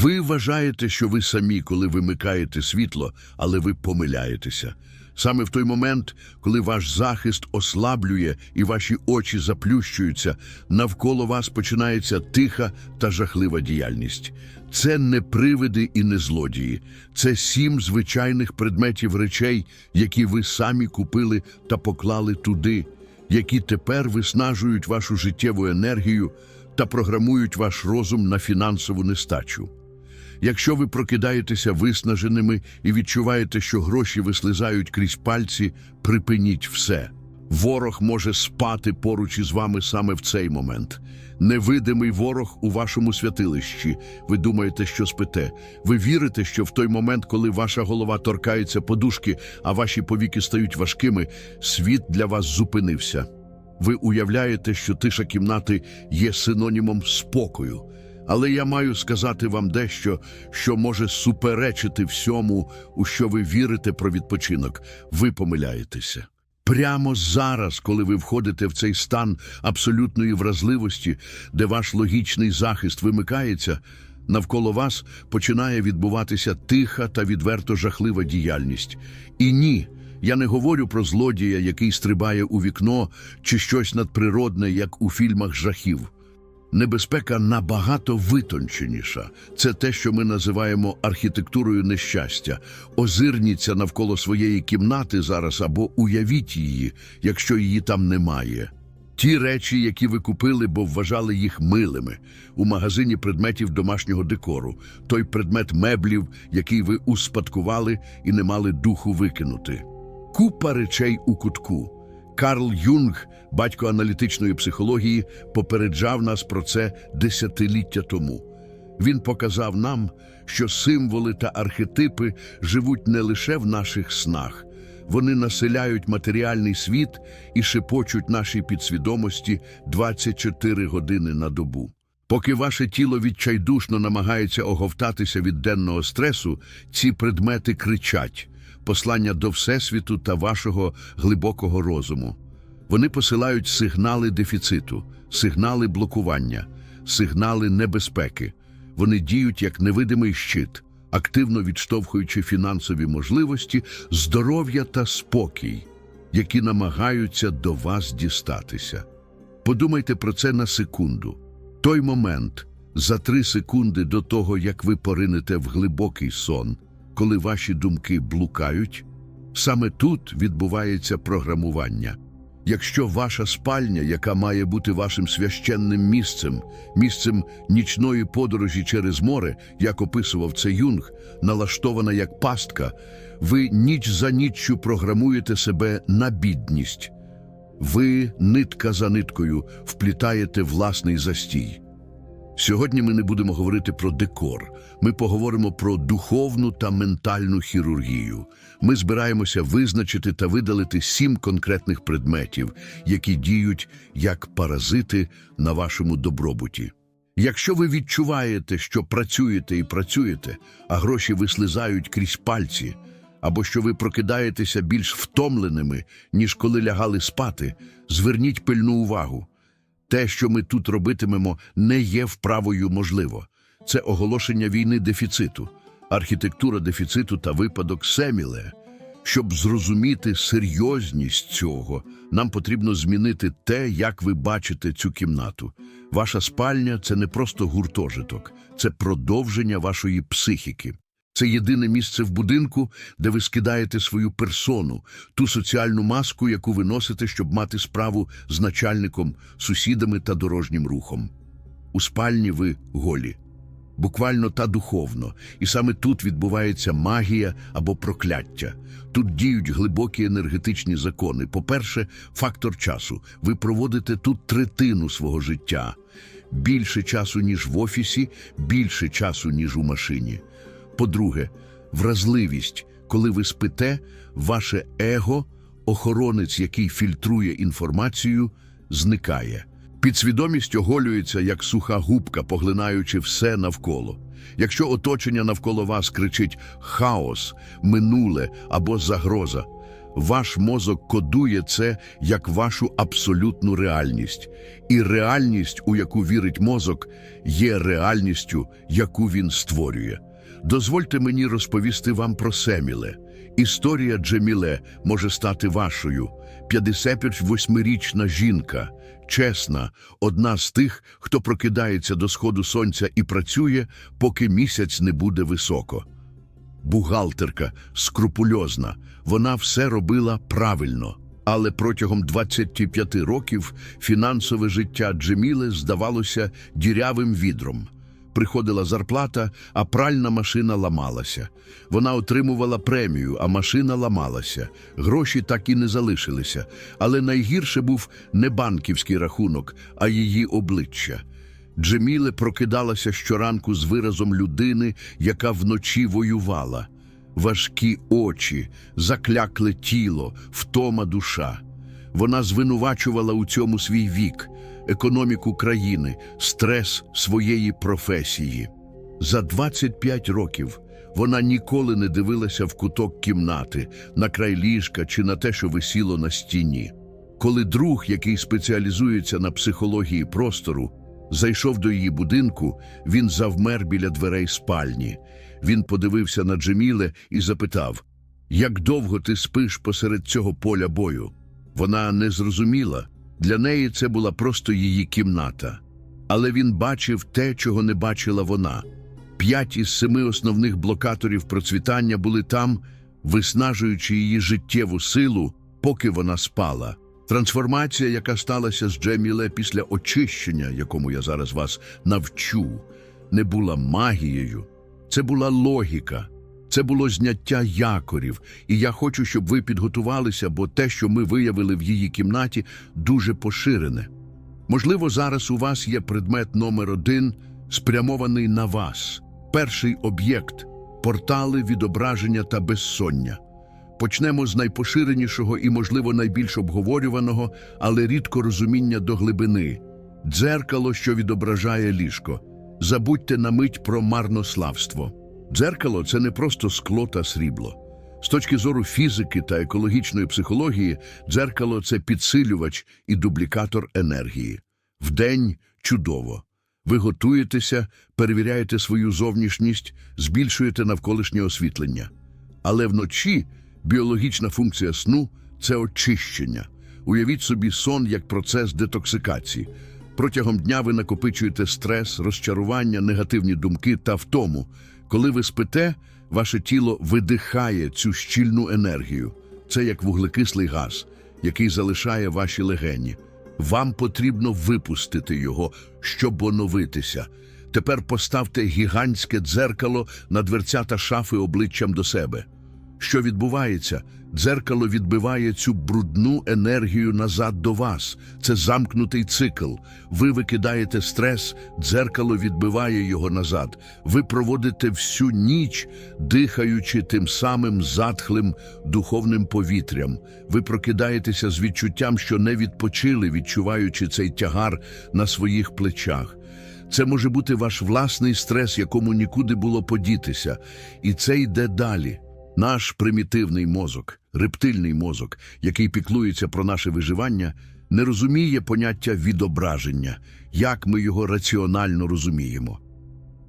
Ви вважаєте, що ви самі, коли вимикаєте світло, але ви помиляєтеся. Саме в той момент, коли ваш захист ослаблює і ваші очі заплющуються, навколо вас починається тиха та жахлива діяльність. Це не привиди і не злодії, це сім звичайних предметів речей, які ви самі купили та поклали туди, які тепер виснажують вашу життєву енергію та програмують ваш розум на фінансову нестачу. Якщо ви прокидаєтеся виснаженими і відчуваєте, що гроші вислизають крізь пальці, припиніть все. Ворог може спати поруч із вами саме в цей момент. Невидимий ворог у вашому святилищі. Ви думаєте, що спите. Ви вірите, що в той момент, коли ваша голова торкається подушки, а ваші повіки стають важкими, світ для вас зупинився. Ви уявляєте, що тиша кімнати є синонімом спокою. Але я маю сказати вам дещо, що може суперечити всьому, у що ви вірите про відпочинок. Ви помиляєтеся. Прямо зараз, коли ви входите в цей стан абсолютної вразливості, де ваш логічний захист вимикається, навколо вас починає відбуватися тиха та відверто жахлива діяльність. І ні, я не говорю про злодія, який стрибає у вікно, чи щось надприродне, як у фільмах жахів. Небезпека набагато витонченіша. Це те, що ми називаємо архітектурою нещастя. Озирніться навколо своєї кімнати зараз або уявіть її, якщо її там немає. Ті речі, які ви купили, бо вважали їх милими, у магазині предметів домашнього декору, той предмет меблів, який ви успадкували і не мали духу викинути. Купа речей у кутку. Карл Юнг, батько аналітичної психології, попереджав нас про це десятиліття тому. Він показав нам, що символи та архетипи живуть не лише в наших снах, вони населяють матеріальний світ і шепочуть нашій підсвідомості 24 години на добу. Поки ваше тіло відчайдушно намагається оговтатися від денного стресу, ці предмети кричать послання до Всесвіту та вашого глибокого розуму. Вони посилають сигнали дефіциту, сигнали блокування, сигнали небезпеки. Вони діють як невидимий щит, активно відштовхуючи фінансові можливості, здоров'я та спокій, які намагаються до вас дістатися. Подумайте про це на секунду. Той момент, за три секунди до того, як ви поринете в глибокий сон, коли ваші думки блукають, саме тут відбувається програмування. Якщо ваша спальня, яка має бути вашим священним місцем, місцем нічної подорожі через море, як описував це Юнг, налаштована як пастка, ви ніч за ніччю програмуєте себе на бідність. Ви, нитка за ниткою, вплітаєте власний застій. Сьогодні ми не будемо говорити про декор. Ми поговоримо про духовну та ментальну хірургію. Ми збираємося визначити та видалити сім конкретних предметів, які діють як паразити на вашому добробуті. Якщо ви відчуваєте, що працюєте і працюєте, а гроші вислизають крізь пальці, або що ви прокидаєтеся більш втомленими, ніж коли лягали спати, зверніть пильну увагу. Те, що ми тут робитимемо, не є вправою можливо. Це оголошення війни дефіциту, архітектура дефіциту та випадок Семіле. Щоб зрозуміти серйозність цього, нам потрібно змінити те, як ви бачите цю кімнату. Ваша спальня це не просто гуртожиток, це продовження вашої психіки. Це єдине місце в будинку, де ви скидаєте свою персону, ту соціальну маску, яку ви носите, щоб мати справу з начальником, сусідами та дорожнім рухом. У спальні ви голі, буквально та духовно, і саме тут відбувається магія або прокляття. Тут діють глибокі енергетичні закони. По-перше, фактор часу. Ви проводите тут третину свого життя. Більше часу, ніж в офісі, більше часу, ніж у машині. По-друге, вразливість. Коли ви спите, ваше его, охоронець, який фільтрує інформацію, зникає. Підсвідомість оголюється, як суха губка, поглинаючи все навколо. Якщо оточення навколо вас кричить хаос, минуле або загроза, Ваш мозок кодує це як вашу абсолютну реальність. І реальність, у яку вірить мозок, є реальністю, яку він створює. Дозвольте мені розповісти вам про Семіле. Історія Джеміле може стати вашою. 58-річна жінка, чесна, одна з тих, хто прокидається до сходу сонця і працює, поки місяць не буде високо. Бухгалтерка, скрупульозна, вона все робила правильно. Але протягом 25 років фінансове життя Джеміли здавалося дірявим відром. Приходила зарплата, а пральна машина ламалася. Вона отримувала премію, а машина ламалася. Гроші так і не залишилися. Але найгірше був не банківський рахунок, а її обличчя. Джеміле прокидалася щоранку з виразом людини, яка вночі воювала. Важкі очі, заклякле тіло, втома душа. Вона звинувачувала у цьому свій вік, економіку країни, стрес своєї професії. За 25 років вона ніколи не дивилася в куток кімнати, на край ліжка чи на те, що висіло на стіні. Коли друг, який спеціалізується на психології простору, зайшов до її будинку, він завмер біля дверей спальні. Він подивився на Джеміле і запитав: Як довго ти спиш посеред цього поля бою? Вона не зрозуміла. Для неї це була просто її кімната. Але він бачив те, чого не бачила вона. П'ять із семи основних блокаторів процвітання були там, виснажуючи її життєву силу, поки вона спала. Трансформація, яка сталася з Джеміле після очищення, якому я зараз вас навчу, не була магією, це була логіка, це було зняття якорів. І я хочу, щоб ви підготувалися, бо те, що ми виявили в її кімнаті, дуже поширене. Можливо, зараз у вас є предмет номер один, спрямований на вас. Перший об'єкт портали відображення та безсоння. Почнемо з найпоширенішого і, можливо, найбільш обговорюваного, але рідко розуміння до глибини дзеркало, що відображає ліжко. Забудьте на мить про марнославство. Дзеркало це не просто скло та срібло. З точки зору фізики та екологічної психології, дзеркало це підсилювач і дублікатор енергії. Вдень чудово. Ви готуєтеся, перевіряєте свою зовнішність, збільшуєте навколишнє освітлення. Але вночі біологічна функція сну це очищення. Уявіть собі сон як процес детоксикації. Протягом дня ви накопичуєте стрес, розчарування, негативні думки та втому. Коли ви спите, ваше тіло видихає цю щільну енергію. Це як вуглекислий газ, який залишає ваші легені. Вам потрібно випустити його, щоб оновитися. Тепер поставте гігантське дзеркало на дверцята шафи обличчям до себе. Що відбувається? Дзеркало відбиває цю брудну енергію назад до вас. Це замкнутий цикл. Ви викидаєте стрес, дзеркало відбиває його назад. Ви проводите всю ніч, дихаючи тим самим затхлим духовним повітрям. Ви прокидаєтеся з відчуттям, що не відпочили, відчуваючи цей тягар на своїх плечах. Це може бути ваш власний стрес, якому нікуди було подітися, і це йде далі. Наш примітивний мозок, рептильний мозок, який піклується про наше виживання, не розуміє поняття відображення, як ми його раціонально розуміємо.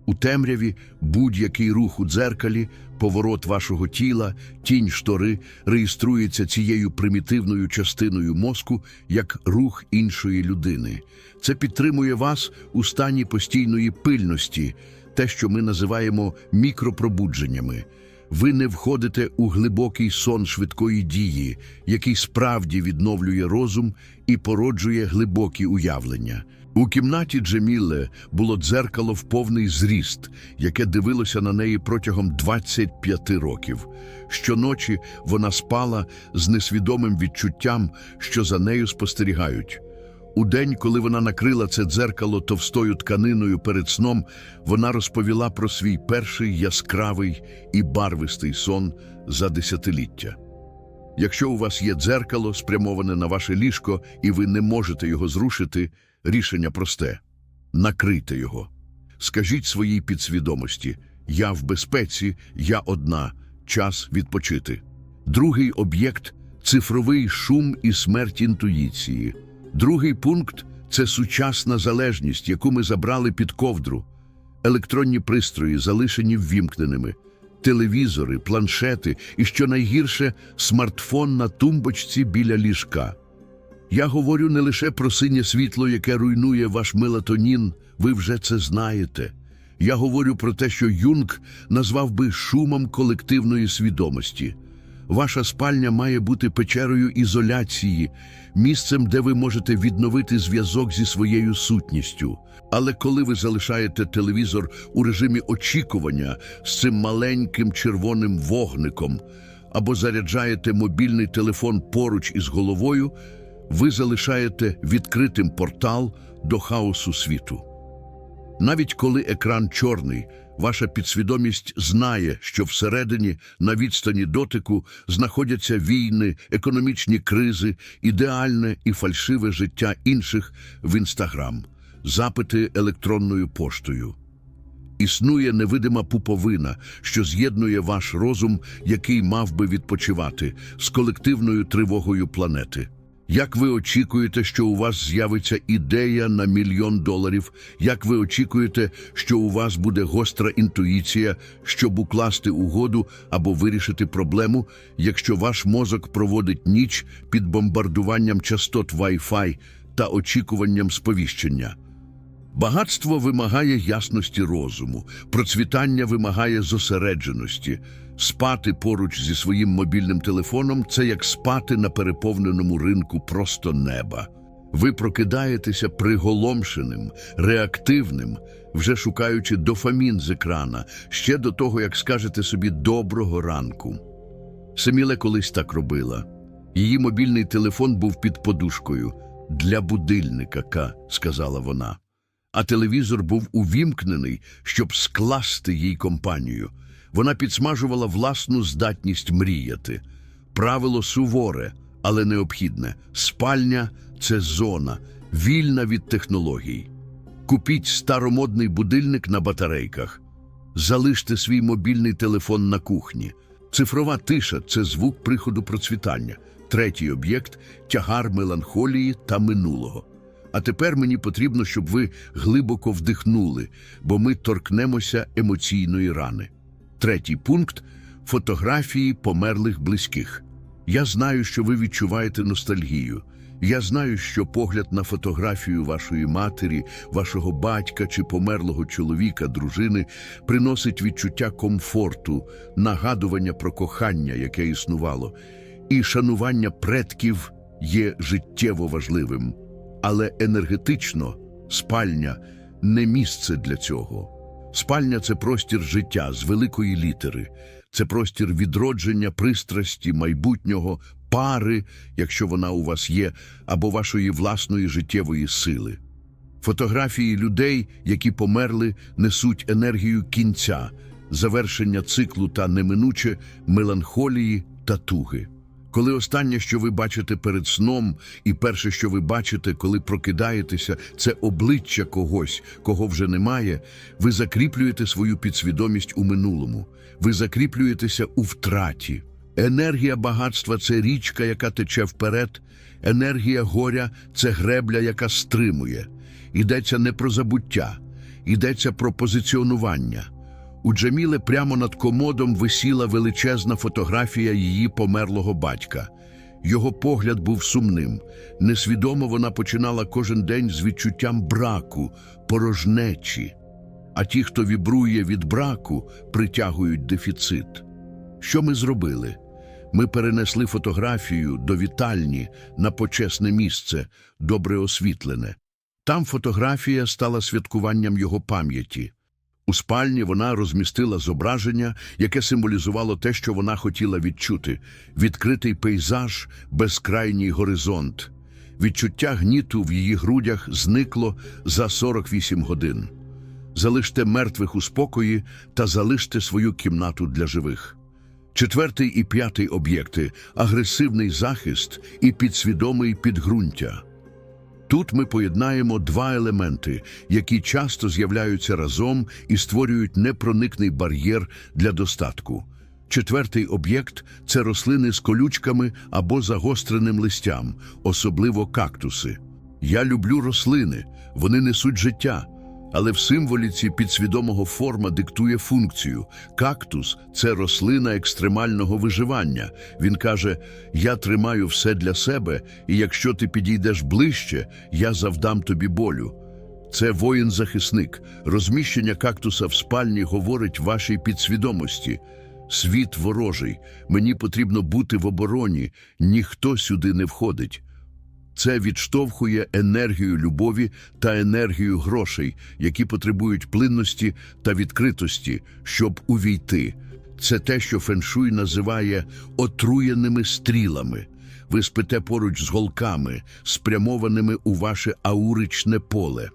У темряві будь-який рух у дзеркалі, поворот вашого тіла, тінь штори реєструється цією примітивною частиною мозку як рух іншої людини. Це підтримує вас у стані постійної пильності, те, що ми називаємо мікропробудженнями. Ви не входите у глибокий сон швидкої дії, який справді відновлює розум і породжує глибокі уявлення. У кімнаті Джеміле було дзеркало в повний зріст, яке дивилося на неї протягом 25 років. Щоночі вона спала з несвідомим відчуттям, що за нею спостерігають. У день, коли вона накрила це дзеркало товстою тканиною перед сном, вона розповіла про свій перший яскравий і барвистий сон за десятиліття. Якщо у вас є дзеркало, спрямоване на ваше ліжко, і ви не можете його зрушити, рішення просте – накрийте його. Скажіть своїй підсвідомості «Я в безпеці, я одна, час відпочити». Другий об'єкт – цифровий шум і смерть інтуїції. Другий пункт це сучасна залежність, яку ми забрали під ковдру. Електронні пристрої залишені ввімкненими, телевізори, планшети і, що найгірше, смартфон на тумбочці біля ліжка. Я говорю не лише про синє світло, яке руйнує ваш мелатонін, ви вже це знаєте. Я говорю про те, що Юнг назвав би шумом колективної свідомості. Ваша спальня має бути печерою ізоляції, місцем, де ви можете відновити зв'язок зі своєю сутністю. Але коли ви залишаєте телевізор у режимі очікування з цим маленьким червоним вогником або заряджаєте мобільний телефон поруч із головою, ви залишаєте відкритим портал до хаосу світу. Навіть коли екран чорний, ваша підсвідомість знає, що всередині, на відстані дотику, знаходяться війни, економічні кризи, ідеальне і фальшиве життя інших в інстаграм, запити електронною поштою. Існує невидима пуповина, що з'єднує ваш розум, який мав би відпочивати, з колективною тривогою планети. Як ви очікуєте, що у вас з'явиться ідея на мільйон доларів? Як ви очікуєте, що у вас буде гостра інтуїція, щоб укласти угоду або вирішити проблему, якщо ваш мозок проводить ніч під бомбардуванням частот Wi-Fi та очікуванням сповіщення? Багатство вимагає ясності розуму, процвітання вимагає зосередженості. Спати поруч зі своїм мобільним телефоном це як спати на переповненому ринку просто неба. Ви прокидаєтеся приголомшеним, реактивним, вже шукаючи дофамін з екрана, ще до того, як скажете собі доброго ранку. Семіле колись так робила. Її мобільний телефон був під подушкою для будильника, ка, сказала вона. А телевізор був увімкнений, щоб скласти їй компанію. Вона підсмажувала власну здатність мріяти. Правило суворе, але необхідне. Спальня це зона, вільна від технологій. Купіть старомодний будильник на батарейках. Залиште свій мобільний телефон на кухні. Цифрова тиша це звук приходу процвітання. Третій об'єкт тягар меланхолії та минулого. А тепер мені потрібно, щоб ви глибоко вдихнули, бо ми торкнемося емоційної рани. Третій пункт фотографії померлих близьких. Я знаю, що ви відчуваєте ностальгію. Я знаю, що погляд на фотографію вашої матері, вашого батька чи померлого чоловіка, дружини приносить відчуття комфорту, нагадування про кохання, яке існувало, і шанування предків є життєво важливим. Але енергетично спальня не місце для цього. Спальня це простір життя з великої літери, це простір відродження пристрасті, майбутнього, пари, якщо вона у вас є, або вашої власної життєвої сили. Фотографії людей, які померли, несуть енергію кінця, завершення циклу та неминуче меланхолії та туги. Коли останнє, що ви бачите перед сном, і перше, що ви бачите, коли прокидаєтеся, це обличчя когось, кого вже немає, ви закріплюєте свою підсвідомість у минулому, ви закріплюєтеся у втраті. Енергія багатства це річка, яка тече вперед, енергія горя це гребля, яка стримує. Йдеться не про забуття, йдеться про позиціонування. У Джаміле прямо над комодом висіла величезна фотографія її померлого батька. Його погляд був сумним. Несвідомо вона починала кожен день з відчуттям браку, порожнечі. А ті, хто вібрує від браку, притягують дефіцит. Що ми зробили? Ми перенесли фотографію до вітальні на почесне місце, добре освітлене. Там фотографія стала святкуванням його пам'яті. У спальні вона розмістила зображення, яке символізувало те, що вона хотіла відчути відкритий пейзаж, безкрайній горизонт. Відчуття гніту в її грудях зникло за 48 годин. Залиште мертвих у спокої та залиште свою кімнату для живих. Четвертий і п'ятий об'єкти агресивний захист і підсвідомий підґрунтя. Тут ми поєднаємо два елементи, які часто з'являються разом і створюють непроникний бар'єр для достатку. Четвертий об'єкт це рослини з колючками або загостреним листям, особливо кактуси. Я люблю рослини, вони несуть життя. Але в символіці підсвідомого форма диктує функцію. Кактус це рослина екстремального виживання. Він каже: Я тримаю все для себе, і якщо ти підійдеш ближче, я завдам тобі болю. Це воїн-захисник. Розміщення кактуса в спальні говорить вашій підсвідомості. Світ ворожий. Мені потрібно бути в обороні. Ніхто сюди не входить. Це відштовхує енергію любові та енергію грошей, які потребують плинності та відкритості, щоб увійти. Це те, що феншуй називає отруєними стрілами. Ви спите поруч з голками, спрямованими у ваше ауричне поле.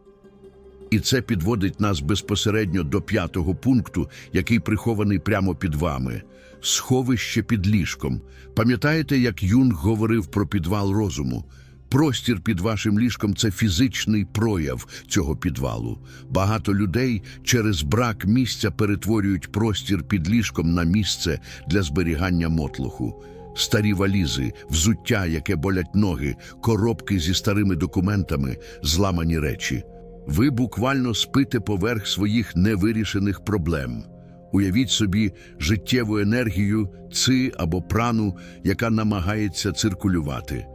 І це підводить нас безпосередньо до п'ятого пункту, який прихований прямо під вами сховище під ліжком. Пам'ятаєте, як Юнг говорив про підвал розуму? Простір під вашим ліжком це фізичний прояв цього підвалу. Багато людей через брак місця перетворюють простір під ліжком на місце для зберігання мотлуху. Старі валізи, взуття, яке болять ноги, коробки зі старими документами, зламані речі. Ви буквально спите поверх своїх невирішених проблем. Уявіть собі життєву енергію, ци або прану, яка намагається циркулювати.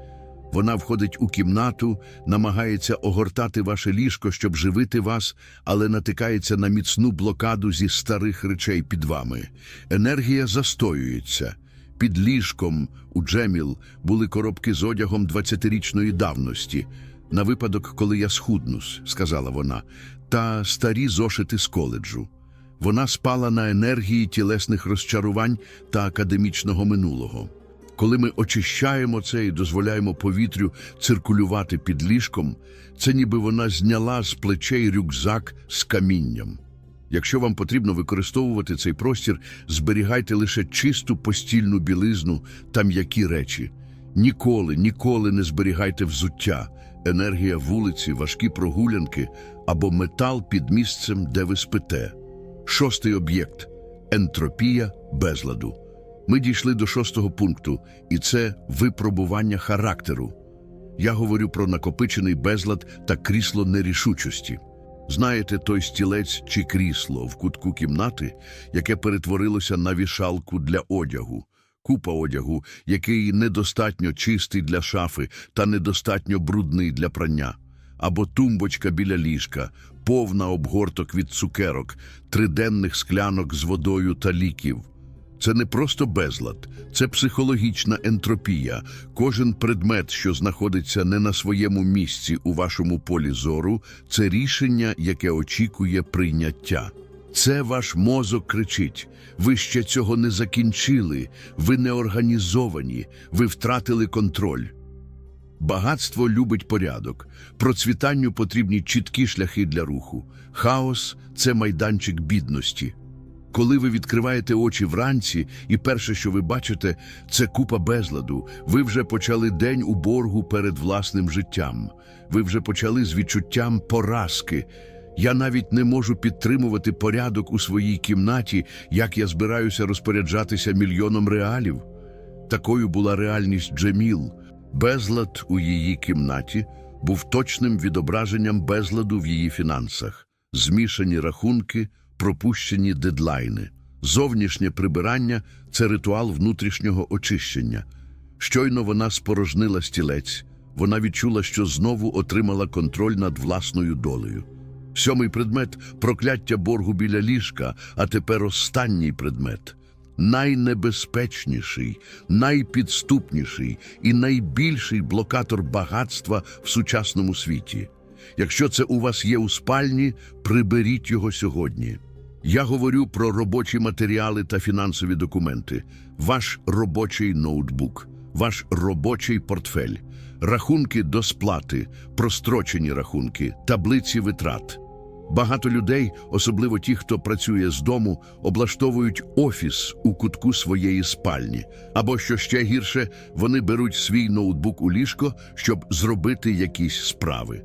Вона входить у кімнату, намагається огортати ваше ліжко, щоб живити вас, але натикається на міцну блокаду зі старих речей під вами. Енергія застоюється. Під ліжком у Джеміл були коробки з одягом 20-річної давності. На випадок, коли я схуднусь, сказала вона, та старі зошити з коледжу. Вона спала на енергії тілесних розчарувань та академічного минулого. Коли ми очищаємо це і дозволяємо повітрю циркулювати під ліжком, це ніби вона зняла з плечей рюкзак з камінням. Якщо вам потрібно використовувати цей простір, зберігайте лише чисту постільну білизну та м'які речі. Ніколи, ніколи не зберігайте взуття, енергія вулиці, важкі прогулянки або метал під місцем, де ви спите. Шостий об'єкт ентропія безладу. Ми дійшли до шостого пункту, і це випробування характеру. Я говорю про накопичений безлад та крісло нерішучості. Знаєте той стілець чи крісло в кутку кімнати, яке перетворилося на вішалку для одягу, купа одягу, який недостатньо чистий для шафи та недостатньо брудний для прання, або тумбочка біля ліжка, повна обгорток від цукерок, триденних склянок з водою та ліків. Це не просто безлад, це психологічна ентропія. Кожен предмет, що знаходиться не на своєму місці у вашому полі зору, це рішення, яке очікує прийняття. Це ваш мозок кричить. Ви ще цього не закінчили, ви не організовані, ви втратили контроль. Багатство любить порядок. Процвітанню потрібні чіткі шляхи для руху. Хаос це майданчик бідності. Коли ви відкриваєте очі вранці, і перше, що ви бачите, це купа безладу. Ви вже почали день у боргу перед власним життям. Ви вже почали з відчуттям поразки. Я навіть не можу підтримувати порядок у своїй кімнаті, як я збираюся розпоряджатися мільйоном реалів. Такою була реальність Джеміл. Безлад у її кімнаті був точним відображенням безладу в її фінансах, змішані рахунки, пропущені дедлайни. Зовнішнє прибирання це ритуал внутрішнього очищення. Щойно вона спорожнила стілець, вона відчула, що знову отримала контроль над власною долею. Сьомий предмет прокляття боргу біля ліжка, а тепер останній предмет найнебезпечніший, найпідступніший і найбільший блокатор багатства в сучасному світі. Якщо це у вас є у спальні, приберіть його сьогодні. Я говорю про робочі матеріали та фінансові документи, ваш робочий ноутбук, ваш робочий портфель, рахунки до сплати, прострочені рахунки, таблиці витрат. Багато людей, особливо ті, хто працює з дому, облаштовують офіс у кутку своєї спальні. Або, що ще гірше, вони беруть свій ноутбук у ліжко, щоб зробити якісь справи.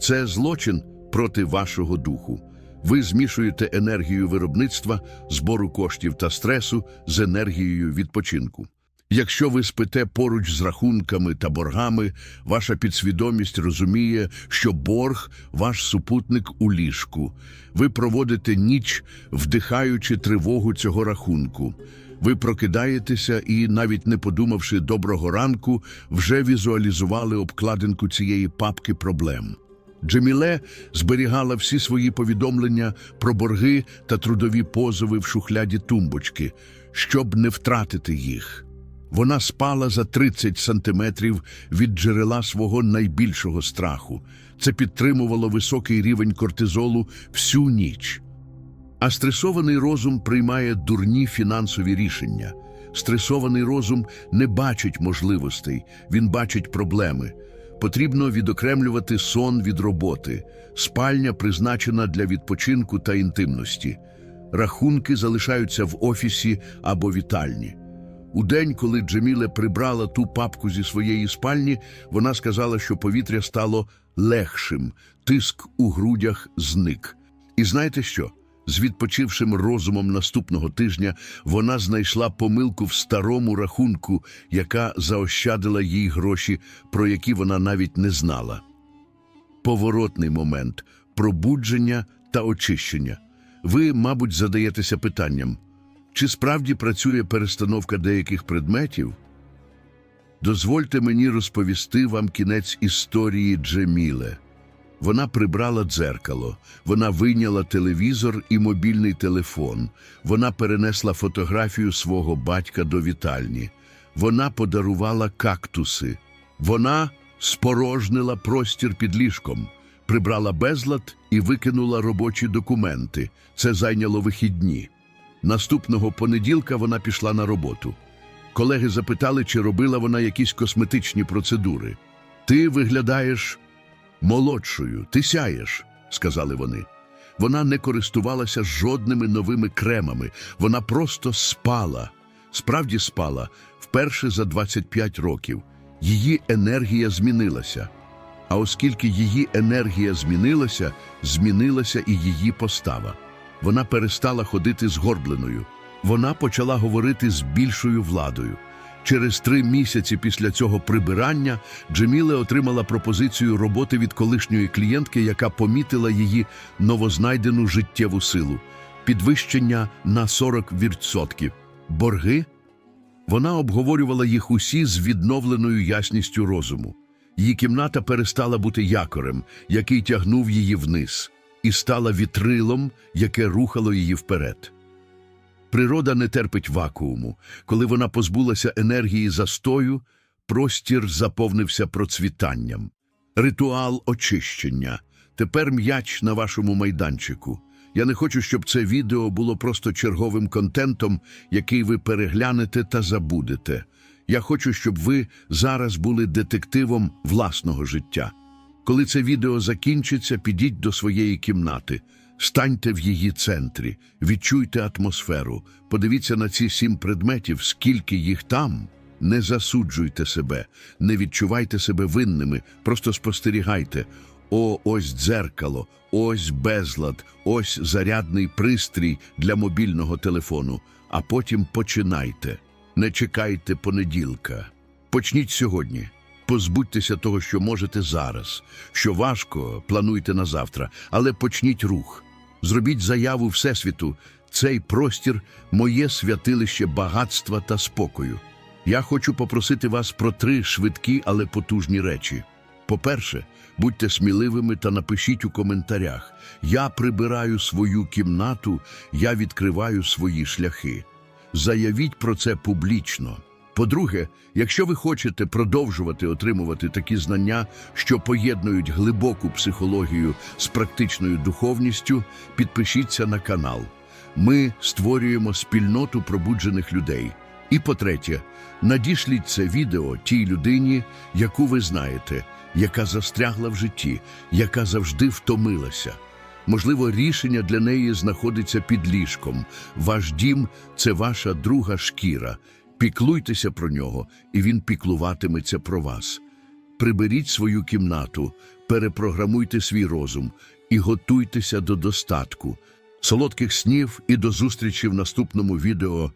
Це злочин проти вашого духу. Ви змішуєте енергію виробництва, збору коштів та стресу з енергією відпочинку. Якщо ви спите поруч з рахунками та боргами, ваша підсвідомість розуміє, що борг ваш супутник у ліжку. Ви проводите ніч, вдихаючи тривогу цього рахунку. Ви прокидаєтеся і, навіть не подумавши доброго ранку, вже візуалізували обкладинку цієї папки проблем. Джеміле зберігала всі свої повідомлення про борги та трудові позови в шухляді тумбочки, щоб не втратити їх. Вона спала за 30 сантиметрів від джерела свого найбільшого страху. Це підтримувало високий рівень кортизолу всю ніч. А стресований розум приймає дурні фінансові рішення. Стресований розум не бачить можливостей, він бачить проблеми. Потрібно відокремлювати сон від роботи. Спальня призначена для відпочинку та інтимності. Рахунки залишаються в офісі або вітальні. У день, коли Джеміле прибрала ту папку зі своєї спальні, вона сказала, що повітря стало легшим, тиск у грудях зник. І знаєте що? З відпочившим розумом наступного тижня вона знайшла помилку в старому рахунку, яка заощадила їй гроші, про які вона навіть не знала. Поворотний момент пробудження та очищення. Ви, мабуть, задаєтеся питанням, чи справді працює перестановка деяких предметів? Дозвольте мені розповісти вам кінець історії Джеміле. Вона прибрала дзеркало, вона вийняла телевізор і мобільний телефон, вона перенесла фотографію свого батька до вітальні, вона подарувала кактуси, вона спорожнила простір під ліжком, прибрала безлад і викинула робочі документи. Це зайняло вихідні. Наступного понеділка вона пішла на роботу. Колеги запитали, чи робила вона якісь косметичні процедури. Ти виглядаєш молодшою, ти сяєш, сказали вони. Вона не користувалася жодними новими кремами, вона просто спала. Справді спала вперше за 25 років. Її енергія змінилася. А оскільки її енергія змінилася, змінилася і її постава. Вона перестала ходити згорбленою. Вона почала говорити з більшою владою. Через три місяці після цього прибирання Джеміле отримала пропозицію роботи від колишньої клієнтки, яка помітила її новознайдену життєву силу, підвищення на 40%. Борги? Вона обговорювала їх усі з відновленою ясністю розуму. Її кімната перестала бути якорем, який тягнув її вниз, і стала вітрилом, яке рухало її вперед. Природа не терпить вакууму. Коли вона позбулася енергії застою, простір заповнився процвітанням. Ритуал очищення. Тепер м'яч на вашому майданчику. Я не хочу, щоб це відео було просто черговим контентом, який ви переглянете та забудете. Я хочу, щоб ви зараз були детективом власного життя. Коли це відео закінчиться, підіть до своєї кімнати. Станьте в її центрі, відчуйте атмосферу, подивіться на ці сім предметів, скільки їх там. Не засуджуйте себе, не відчувайте себе винними, просто спостерігайте. О, ось дзеркало, ось безлад, ось зарядний пристрій для мобільного телефону. А потім починайте. Не чекайте понеділка. Почніть сьогодні. Позбудьтеся того, що можете зараз. Що важко, плануйте на завтра, але почніть рух. Зробіть заяву Всесвіту. Цей простір моє святилище багатства та спокою. Я хочу попросити вас про три швидкі, але потужні речі. По-перше, будьте сміливими та напишіть у коментарях: Я прибираю свою кімнату, я відкриваю свої шляхи. Заявіть про це публічно. По-друге, якщо ви хочете продовжувати отримувати такі знання, що поєднують глибоку психологію з практичною духовністю, підпишіться на канал. Ми створюємо спільноту пробуджених людей. І по-третє, надішліть це відео тій людині, яку ви знаєте, яка застрягла в житті, яка завжди втомилася. Можливо, рішення для неї знаходиться під ліжком. Ваш дім це ваша друга шкіра. Піклуйтеся про нього, і він піклуватиметься про вас. Приберіть свою кімнату, перепрограмуйте свій розум і готуйтеся до достатку. Солодких снів і до зустрічі в наступному відео.